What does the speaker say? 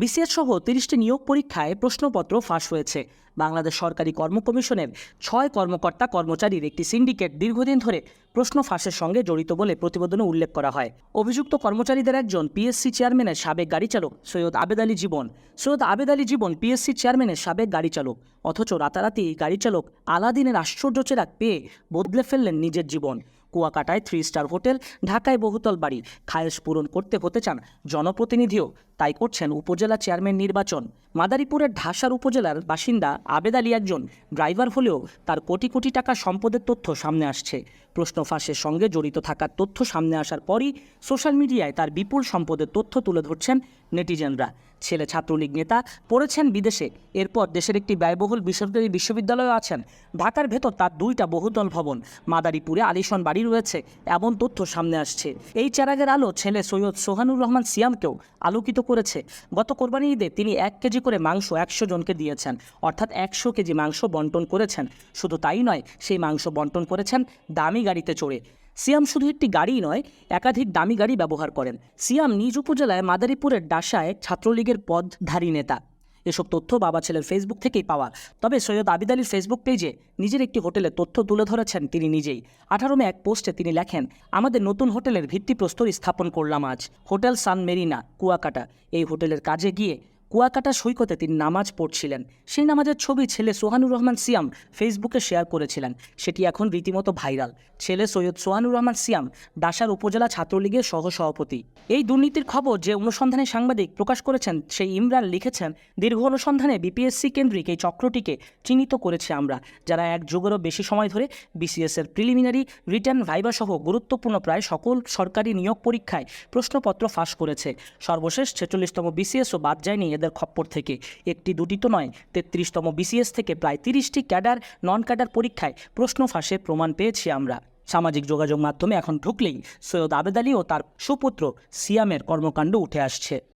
BCS সহ তিরিশটি নিয়োগ পরীক্ষায় প্রশ্নপত্র ফাঁস হয়েছে। বাংলাদেশ সরকারি কর্ম কমিশনের ছয় কর্মকর্তা কর্মচারীর একটি সিন্ডিকেট দীর্ঘদিন ধরে প্রশ্ন ফাঁসের সঙ্গে জড়িত বলে প্রতিবেদনে উল্লেখ করা হয়। অভিযুক্ত কর্মচারীদের একজন পিএসসি চেয়ারম্যানের সাবেক গাড়ি চালক সৈয়দ আবেদ আলী জীবন। সৈয়দ আবেদ আলী জীবন পিএসসি চেয়ারম্যানের সাবেক গাড়ি চালক, অথচ রাতারাতি গাড়ি চালক আলাদিনের আশ্চর্য চেরাক পেয়ে বদলে ফেললেন নিজের জীবন। কুয়াকাটায় থ্রি স্টার হোটেল, ঢাকায় বহুতল বাড়ি। খায়েশ পূরণ করতে হতে চান জনপ্রতিনিধিও, তাই করছেন উপজেলা চেয়ারম্যান নির্বাচন। মাদারীপুরের ঢাসার উপজেলার বাসিন্দা আবেদ আলী একজন ড্রাইভার হলেও তার কোটি কোটি টাকা সম্পদের তথ্য সামনে আসছে। প্রশ্ন ফাঁসের সঙ্গে জড়িত থাকার তথ্য সামনে আসার পরই সোশ্যাল মিডিয়ায় তার বিপুল সম্পদের তথ্য তুলে ধরছেন নেটিজেনরা ছেলে ছাত্রলীগ নেতা পড়েছেন বিদেশে। এরপর দেশের একটি ব্যয়বহুল বেসরকারি বিশ্ববিদ্যালয়ও আছেন। ঢাকার ভেতর তার দুইটা বহুতল ভবন, মাদারীপুরে আলিশান বাড়ি রয়েছে, এমন তথ্য সামনে আসছে। এই চেরাগের আলো ছেলে সৈয়দ সোহানুর রহমান সিয়ামকেও আলোকিত করেছে। গত কোরবানি ঈদে তিনি এক কেজি করে মাংস একশো জনকে দিয়েছেন, অর্থাৎ একশো কেজি মাংস বন্টন করেছেন। শুধু তাই নয়, সেই মাংস বন্টন করেছেন দামি গাড়িতে চড়ে। সিয়াম শুধু একটি গাড়িই নয়, একাধিক দামি গাড়ি ব্যবহার করেন। সিয়াম নিজ উপজেলায় মাদারীপুরের ডাসায় ছাত্রলীগের পদধারী নেতা। এসব তথ্য বাবা ছেলের ফেসবুক থেকেই পাওয়া। তবে সৈয়দ আবিদ আলীর ফেসবুক পেজে নিজের একটি হোটেলে তথ্য তুলে ধরেছেন তিনি নিজেই। আঠারো মে এক পোস্টে তিনি লেখেন, আমাদের নতুন হোটেলের ভিত্তিপ্রস্তর স্থাপন করলাম আজ। Hotel Sun Marina, Kuakata. এই হোটেলের কাজে গিয়ে কুয়াকাটা সৈকতে তিনি নামাজ পড়ছিলেন। সেই নামাজের ছবি ছেলে সোহানুর রহমান সিয়াম ফেসবুকে শেয়ার করেছিলেন। সেটি এখন রীতিমতো ভাইরাল। ছেলে সৈয়দ সোহানুর রহমান সিয়াম ডাসার উপজেলা ছাত্রলীগের সহসভাপতি। এই দুর্নীতির খবর যে অনুসন্ধানে সাংবাদিক প্রকাশ করেছেন, সেই ইমরান লিখেছেন, দীর্ঘ অনুসন্ধানে বিপিএসসি কেন্দ্রিক এই চক্রটিকে চিহ্নিত করেছে আমরা, যারা এক যুগেরও বেশি সময় ধরে বিসিএস এর প্রিলিমিনারি রিটার্ন ভাইবা সহ গুরুত্বপূর্ণ প্রায় সকল সরকারি নিয়োগ পরীক্ষায় প্রশ্নপত্র ফাঁস করেছে। সর্বশেষ ছেচল্লিশতম বিসিএসও বাদ যায়নি এদের খপ্পর থেকে। একটি দুটি তো নয়, তেত্রিশতম বিসিএস থেকে প্রায় তিরিশটি ক্যাডার নন ক্যাডার পরীক্ষায় প্রশ্ন ফাঁসে প্রমাণ পেয়েছি আমরা। সামাজিক যোগাযোগ মাধ্যমে এখন ঢুকলেই সৈয়দ আবেদ আলী ও তার সুপুত্র সিয়ামের কর্মকাণ্ড উঠে আসছে।